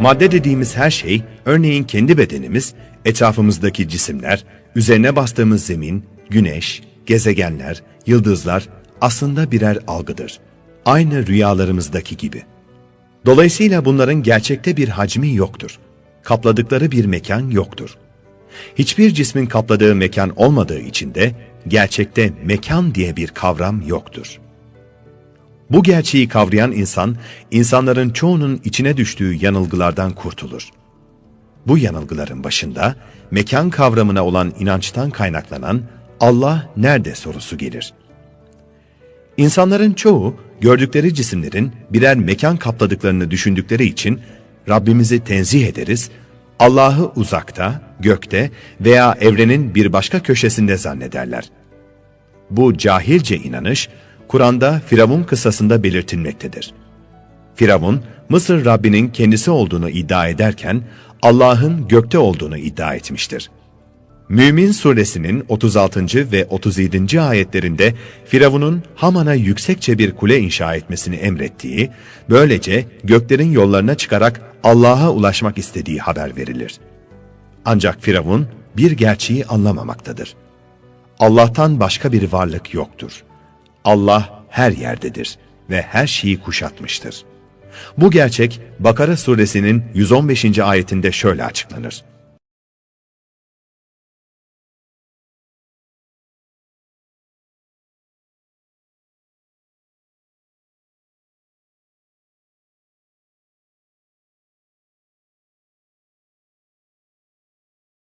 Madde dediğimiz her şey, örneğin kendi bedenimiz, etrafımızdaki cisimler, üzerine bastığımız zemin, güneş, gezegenler, yıldızlar aslında birer algıdır. Aynı rüyalarımızdaki gibi. Dolayısıyla bunların gerçekte bir hacmi yoktur. Kapladıkları bir mekan yoktur. Hiçbir cismin kapladığı mekan olmadığı için de gerçekte mekan diye bir kavram yoktur. Bu gerçeği kavrayan insan, insanların çoğunun içine düştüğü yanılgılardan kurtulur. Bu yanılgıların başında mekan kavramına olan inançtan kaynaklanan Allah nerede sorusu gelir. İnsanların çoğu gördükleri cisimlerin birer mekan kapladıklarını düşündükleri için Rabbimizi tenzih ederiz, Allah'ı uzakta, gökte veya evrenin bir başka köşesinde zannederler. Bu cahilce inanış, Kur'an'da Firavun kıssasında belirtilmektedir. Firavun, Mısır Rabbinin kendisi olduğunu iddia ederken, Allah'ın gökte olduğunu iddia etmiştir. Mümin suresinin 36. ve 37. ayetlerinde Firavun'un Haman'a yüksekçe bir kule inşa etmesini emrettiği, böylece göklerin yollarına çıkarak Allah'a ulaşmak istediği haber verilir. Ancak Firavun bir gerçeği anlamamaktadır. Allah'tan başka bir varlık yoktur. Allah her yerdedir ve her şeyi kuşatmıştır. Bu gerçek Bakara suresinin 115. ayetinde şöyle açıklanır.